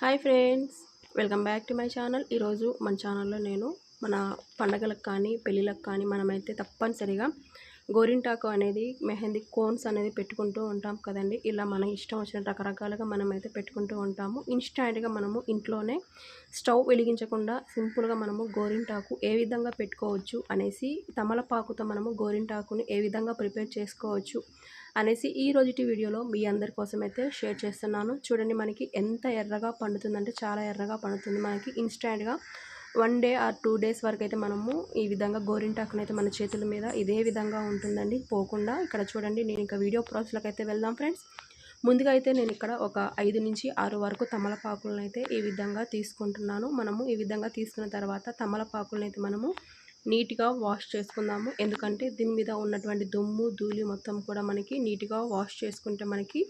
Hi friends welcome back to my channel. ఈరోజు మన ఛానల్లో నేను మన పండగలకు కానీ పెళ్ళిళ్ళకు కానీ మనమైతే తప్పనిసరిగా గోరింటాకు అనేది మెహందీ కోన్స్ అనేది పెట్టుకుంటూ ఉంటాం కదండి. ఇలా మన ఇష్టం వచ్చిన రకరకాలుగా మనమైతే పెట్టుకుంటూ ఉంటాము. ఇన్స్టాంట్గా మనము ఇంట్లోనే స్టవ్ వెలిగించకుండా సింపుల్గా మనము గోరింటాకు ఏ విధంగా పెట్టుకోవచ్చు అనేసి తమలపాకుతో మనము గోరింటాకుని ఏ విధంగా ప్రిపేర్ చేసుకోవచ్చు అనేసి ఈ రోజుటి వీడియోలో మీ అందరి కోసం అయితే షేర్ చేస్తున్నాను. చూడండి మనకి ఎంత ఎర్రగా పండుతుందంటే చాలా ఎర్రగా పండుతుంది. మనకి ఇన్స్టాంట్గా one day or two days వరకు అయితే మనము ఈ విధంగా గోరింటాకునైతే అయితే మన చేతుల మీద ఇదే విధంగా ఉంటుందండి. పోకుండా ఇక్కడ చూడండి నేను ఇంకా వీడియో ప్రాసెస్లోకి అయితే వెళ్దాం ఫ్రెండ్స్. ముందుగా అయితే నేను ఇక్కడ ఒక ఐదు నుంచి ఆరు వరకు తమలపాకులను అయితే ఈ విధంగా తీసుకుంటున్నాను. మనము ఈ విధంగా తీసుకున్న తర్వాత తమలపాకులను అయితే మనము నీట్గా వాష్ చేసుకుందాము. ఎందుకంటే దీని మీద ఉన్నటువంటి దుమ్ము ధూళి మొత్తం కూడా మనకి నీట్గా వాష్ చేసుకుంటే మనకి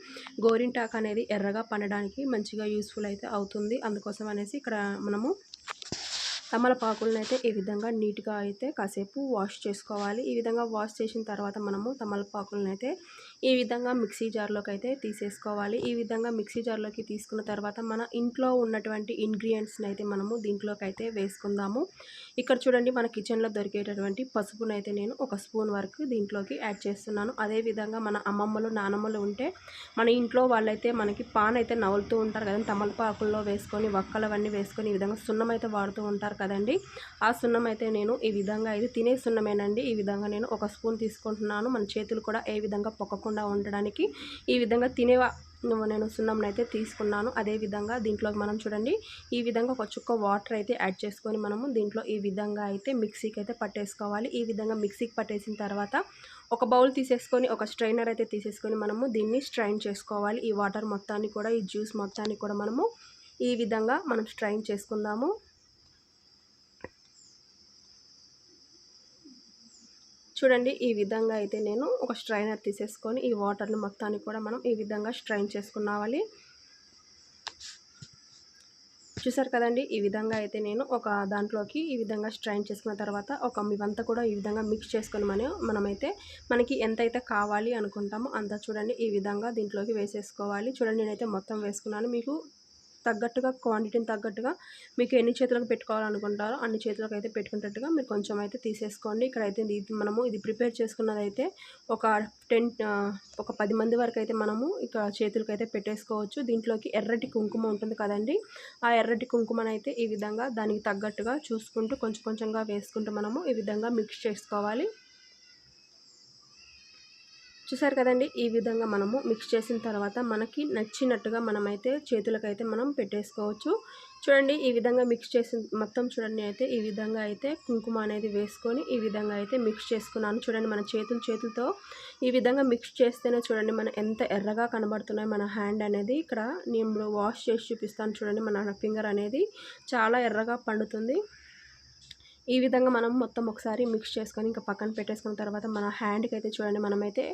గోరింటాక్ అనేది ఎర్రగా పండడానికి మంచిగా యూస్ఫుల్ అయితే అవుతుంది. అందుకోసం అనేసి ఇక్కడ మనము తమలపాకులను అయితే ఈ విధంగా నీట్గా అయితే కాసేపు వాష్ చేసుకోవాలి. ఈ విధంగా వాష్ చేసిన తర్వాత మనము తమలపాకులను అయితే ఈ విధంగా మిక్సీ జార్లోకి అయితే తీసేసుకోవాలి. ఈ విధంగా మిక్సీ జార్లోకి తీసుకున్న తర్వాత మన ఇంట్లో ఉన్నటువంటి ఇంగ్రీడియంట్స్ని అయితే మనము దీంట్లోకి అయితే వేసుకుందాము. ఇక్కడ చూడండి మన కిచెన్లో దొరికేటటువంటి పసుపును అయితే నేను ఒక స్పూన్ వరకు దీంట్లోకి యాడ్ చేస్తున్నాను. అదేవిధంగా మన అమ్మమ్మలు నానమ్మలు ఉంటే మన ఇంట్లో వాళ్ళైతే మనకి పాన్ అయితే నవ్వులుతూ ఉంటారు కదా తమలపాకుల్లో వేసుకొని వక్కలు అవన్నీ వేసుకొని ఈ విధంగా సున్నం అయితే వాడుతూ ఉంటారు కదండి? ఆ సున్నం అయితే నేను ఈ విధంగా ఇది తినే సున్నమేనండి. ఈ విధంగా నేను ఒక స్పూన్ తీసుకుంటున్నాను. మన చేతులు కూడా ఏ విధంగా పొక్కకుండా ఉండడానికి ఈ విధంగా తినే నేను సున్నం అయితే తీసుకున్నాను. అదే విధంగా దీంట్లోకి మనం చూడండి ఈ విధంగా ఒక చుక్క వాటర్ అయితే యాడ్ చేసుకొని మనము దీంట్లో ఈ విధంగా అయితే మిక్సీకి అయితే పట్టేసుకోవాలి. ఈ విధంగా మిక్సీకి పట్టేసిన తర్వాత ఒక బౌల్ తీసేసుకొని ఒక స్ట్రైనర్ అయితే తీసేసుకొని మనము దీన్ని స్ట్రైన్ చేసుకోవాలి. ఈ వాటర్ మొత్తాన్ని కూడా ఈ జ్యూస్ మొత్తాన్ని కూడా మనము ఈ విధంగా మనం స్ట్రైన్ చేసుకుందాము. చూడండి ఈ విధంగా అయితే నేను ఒక స్ట్రైనర్ తీసేసుకొని ఈ వాటర్ని మొత్తాన్ని కూడా మనం ఈ విధంగా స్ట్రైన్ చేసుకున్నావాలి. చూసారు కదండి ఈ విధంగా అయితే నేను ఒక దాంట్లోకి ఈ విధంగా స్ట్రైన్ చేసుకున్న తర్వాత ఒక ఇవంతా కూడా ఈ విధంగా మిక్స్ చేసుకొని మనం మనమైతే మనకి ఎంతైతే కావాలి అనుకుంటామో అంత చూడండి ఈ విధంగా దీంట్లోకి వేసేసుకోవాలి. చూడండి నేనైతే మొత్తం వేసుకున్నాను. మీకు తగ్గట్టుగా క్వాంటిటీని తగ్గట్టుగా మీకు ఎన్ని చేతులకు పెట్టుకోవాలనుకుంటారో అన్ని చేతులకు అయితే పెట్టుకునేటట్టుగా మీరు కొంచెం అయితే తీసేసుకోండి. ఇక్కడైతే ఇది మనము ఇది ప్రిపేర్ చేసుకున్నదైతే ఒక టెన్ ఒక పది మంది వరకు అయితే మనము ఇక చేతులకు అయితే పెట్టేసుకోవచ్చు. దీంట్లోకి ఎర్రటి కుంకుమ ఉంటుంది కదండి. ఆ ఎర్రటి కుంకుమను అయితే ఈ విధంగా దానికి తగ్గట్టుగా చూసుకుంటూ కొంచెం కొంచెంగా వేసుకుంటూ మనము ఈ విధంగా మిక్స్ చేసుకోవాలి. చూసారు కదండి ఈ విధంగా మనము మిక్స్ చేసిన తర్వాత మనకి నచ్చినట్టుగా మనమైతే చేతులకైతే మనం పెట్టేసుకోవచ్చు. చూడండి ఈ విధంగా మిక్స్ చేసిన మొత్తం చూడండి అయితే ఈ విధంగా అయితే కుంకుమ అనేది వేసుకొని ఈ విధంగా అయితే మిక్స్ చేసుకున్నాను. చూడండి మన చేతులు చేతులతో ఈ విధంగా మిక్స్ చేస్తేనే చూడండి మన ఎంత ఎర్రగా కనబడుతున్నాయి మన హ్యాండ్ అనేది. ఇక్కడ నేను వాష్ చేసి చూపిస్తాను చూడండి మన ఫింగర్ అనేది చాలా ఎర్రగా పండుతుంది. ఈ విధంగా మనం మొత్తం ఒకసారి మిక్స్ చేసుకొని ఇంకా పక్కన పెట్టేసుకున్న తర్వాత మన హ్యాండ్కి అయితే చూడండి మనమైతే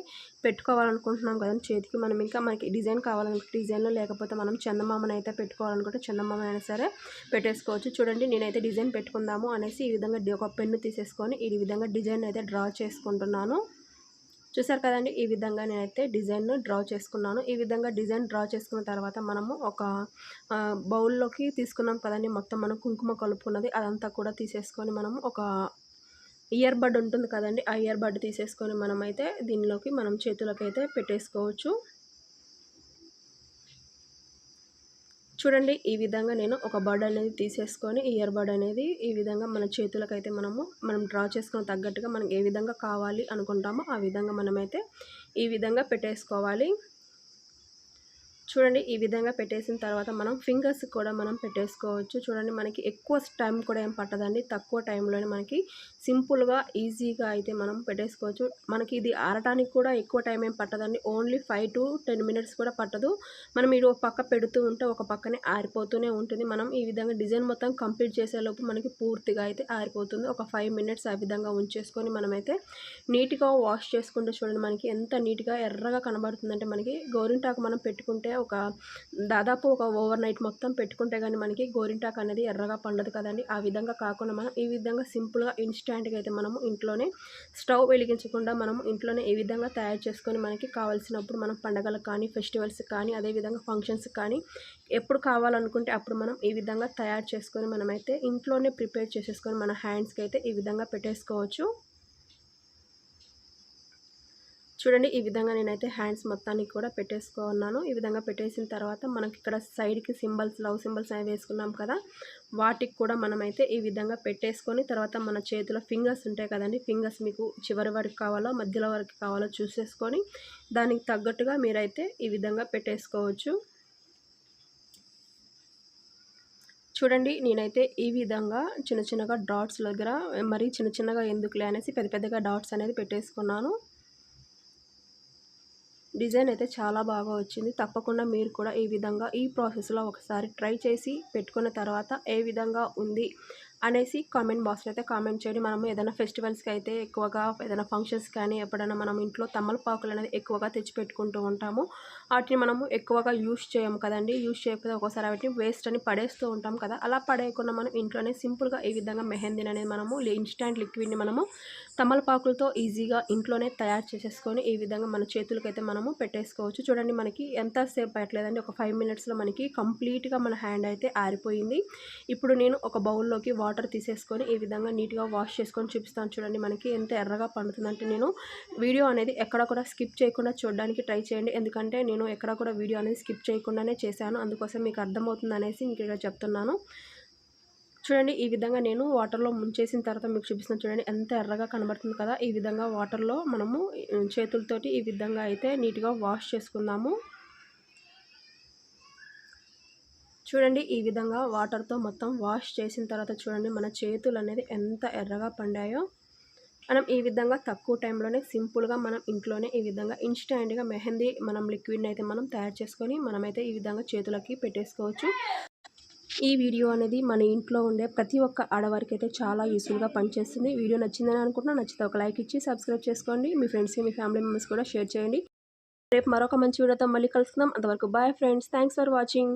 పెట్టుకోవాలనుకుంటున్నాం కదా చేతికి. మనం ఇంకా మనకి డిజైన్ కావాలనుకుంటే డిజైన్లో లేకపోతే మనం చందమామని అయితే పెట్టుకోవాలనుకుంటే చందమామ అయినా సరే పెట్టేసుకోవచ్చు. చూడండి నేనైతే డిజైన్ పెట్టుకుందాము అనేసి ఈ విధంగా ఒక పెన్ను తీసేసుకొని ఈ విధంగా డిజైన్ అయితే డ్రా చేసుకుంటున్నాను. చూసారు కదండి ఈ విధంగా నేనైతే డిజైన్ను డ్రా చేసుకున్నాను. ఈ విధంగా డిజైన్ డ్రా చేసుకున్న తర్వాత మనము ఒక బౌల్లోకి తీసుకున్నాం కదండి మొత్తం మనం కుంకుమ కలుపుకున్నది అదంతా కూడా తీసేసుకొని మనము ఒక ఇయర్ బడ్ ఉంటుంది కదండి ఆ ఇయర్ బడ్ తీసేసుకొని మనమైతే దీనిలోకి మనం చేతులకైతే పెట్టేసుకోవచ్చు. చూడండి ఈ విధంగా నేను ఒక బర్డ్ అనేది తీసేసుకొని ఇయర్ బర్డ్ అనేది ఈ విధంగా మన చేతులకైతే మనము మనం డ్రా చేసుకున్న తగ్గట్టుగా మనకి ఏ విధంగా కావాలి అనుకుంటామో ఆ విధంగా మనమైతే ఈ విధంగా పెట్టేసుకోవాలి. చూడండి ఈ విధంగా పెట్టేసిన తర్వాత మనం ఫింగర్స్ కూడా మనం పెట్టేసుకోవచ్చు. చూడండి మనకి ఎక్కువ టైం కూడా ఏం పట్టదండి. తక్కువ టైంలోనే మనకి సింపుల్గా ఈజీగా అయితే మనం పెట్టేసుకోవచ్చు. మనకి ఇది ఆరటానికి కూడా ఎక్కువ టైం ఏం పట్టదండి. Only five to ten minutes కూడా పట్టదు. మనం ఇది ఒక పక్క పెడుతూ ఉంటే ఒక పక్కనే ఆరిపోతూనే ఉంటుంది. మనం ఈ విధంగా డిజైన్ మొత్తం కంప్లీట్ చేసేలోపు మనకి పూర్తిగా అయితే ఆరిపోతుంది. ఒక ఫైవ్ మినిట్స్ ఆ విధంగా ఉంచేసుకొని మనమైతే నీట్గా వాష్ చేసుకుంటే చూడండి మనకి ఎంత నీట్గా ఎర్రగా కనబడుతుందంటే మనకి గోరింటాకు మనం పెట్టుకుంటే ఒక దాదాపు ఒక ఓవర్ నైట్ మొత్తం పెట్టుకుంటే కానీ మనకి గోరింటాకు అనేది ఎర్రగా పండదు కదండి. ఆ విధంగా కాకుండా మనం ఈ విధంగా సింపుల్గా ఇన్స్టాంట్గా అయితే మనము ఇంట్లోనే స్టవ్ వెలిగించకుండా మనం ఇంట్లోనే ఈ విధంగా తయారు చేసుకొని మనకి కావాల్సినప్పుడు మనం పండగలకు కానీ ఫెస్టివల్స్ కానీ అదేవిధంగా ఫంక్షన్స్ కానీ ఎప్పుడు కావాలనుకుంటే అప్పుడు మనం ఈ విధంగా తయారు చేసుకొని మనమైతే ఇంట్లోనే ప్రిపేర్ చేసేసుకొని మన హ్యాండ్స్కి అయితే ఈ విధంగా పెట్టేసుకోవచ్చు. చూడండి ఈ విధంగా నేనైతే హ్యాండ్స్ మొత్తానికి కూడా పెట్టేసుకున్నాను. ఈ విధంగా పెట్టేసిన తర్వాత మనకి ఇక్కడ సైడ్కి సింబల్స్ లవ్ సింబల్స్ అనేవి వేసుకున్నాం కదా వాటికి కూడా మనమైతే ఈ విధంగా పెట్టేసుకొని తర్వాత మన చేతిలో ఫింగర్స్ ఉంటాయి కదండి ఫింగర్స్ మీకు చివరి వరకు కావాలో మధ్యలో వరకు కావాలో చూసేసుకొని దానికి తగ్గట్టుగా మీరైతే ఈ విధంగా పెట్టేసుకోవచ్చు. చూడండి నేనైతే ఈ విధంగా చిన్న చిన్నగా డాట్స్ దగ్గర మరి చిన్న చిన్నగా ఎందుకులే అనేసి పెద్ద పెద్దగా డాట్స్ అనేది పెట్టేసుకున్నాను. డిజైన్ అయితే చాలా బాగా వచ్చింది. తప్పకుండా మీరు కూడా ఈ విధంగా ఈ ప్రాసెస్లో ఒకసారి ట్రై చేసి పెట్టుకున్న తర్వాత ఏ విధంగా ఉంది అనేసి కామెంట్ బాక్స్లో అయితే కామెంట్ చేయండి. మనము ఏదైనా ఫెస్టివల్స్కి అయితే ఎక్కువగా ఏదైనా ఫంక్షన్స్ కానీ ఎప్పుడైనా మనం ఇంట్లో తమ్మలపాకులు అనేది ఎక్కువగా తెచ్చిపెట్టుకుంటూ ఉంటాము. వాటిని మనము ఎక్కువగా యూస్ చేయము కదండి. యూస్ చేయకపోతే ఒకసారి వాటిని వేస్ట్ అని పడేస్తూ ఉంటాం కదా. అలా పడేయకుండా మనం ఇంట్లోనే సింపుల్గా ఈ విధంగా మెహందీని అనేది మనము ఇన్స్టాంట్ లిక్విడ్ని మనము తమలపాకులతో ఈజీగా ఇంట్లోనే తయారు చేసేసుకొని ఈ విధంగా మన చేతులకైతే మనము పెట్టేసుకోవచ్చు. చూడండి మనకి ఎంతసేపు పెట్టలేదండి. ఒక ఫైవ్ మినిట్స్లో మనకి కంప్లీట్గా మన హ్యాండ్ అయితే ఆరిపోయింది. ఇప్పుడు నేను ఒక బౌల్లోకి వాటర్ తీసేసుకొని ఈ విధంగా నీట్గా వాష్ చేసుకొని చూపిస్తాను చూడండి మనకి ఎంత ఎర్రగా పండుతుందంటే నేను వీడియో అనేది ఎక్కడ కూడా స్కిప్ చేయకుండా చూడడానికి ట్రై చేయండి. ఎందుకంటే నేను ఎక్కడ కూడా వీడియో అనేది స్కిప్ చేయకుండానే చేశాను. అందుకోసం మీకు అర్థమవుతుంది అనేసి మీకు ఇక్కడ చెప్తున్నాను. చూడండి ఈ విధంగా నేను వాటర్లో ముంచేసిన తర్వాత మీకు చూపిస్తున్నాను చూడండి ఎంత ఎర్రగా కనబడుతుంది కదా. ఈ విధంగా వాటర్లో మనము చేతులతోటి ఈ విధంగా అయితే నీట్గా వాష్ చేసుకుందాము. చూడండి ఈ విధంగా వాటర్తో మొత్తం వాష్ చేసిన తర్వాత చూడండి మన చేతులు అనేది ఎంత ఎర్రగా పండాయో. మనం ఈ విధంగా తక్కువ టైంలోనే సింపుల్గా మనం ఇంట్లోనే ఈ విధంగా ఇన్స్టాంట్గా మెహందీ మనం లిక్విడ్ని అయితే మనం తయారు చేసుకొని మనమైతే ఈ విధంగా చేతులకి పెట్టేసుకోవచ్చు. ఈ వీడియో అనేది మన ఇంట్లో ఉండే ప్రతి ఒక్క ఆడవారికి అయితే చాలా యూస్ఫుల్గా పనిచేస్తుంది. వీడియో నచ్చిందని అనుకుంటున్నా నచ్చితే ఒక లైక్ ఇచ్చి సబ్స్క్రైబ్ చేసుకోండి. మీ ఫ్రెండ్స్కి మీ ఫ్యామిలీ మెంబర్స్ కూడా షేర్ చేయండి. రేపు మరొక మంచి వీడియోతో మళ్ళీ కలుసుకుందాం. అంతవరకు bye friends. Thanks for watching.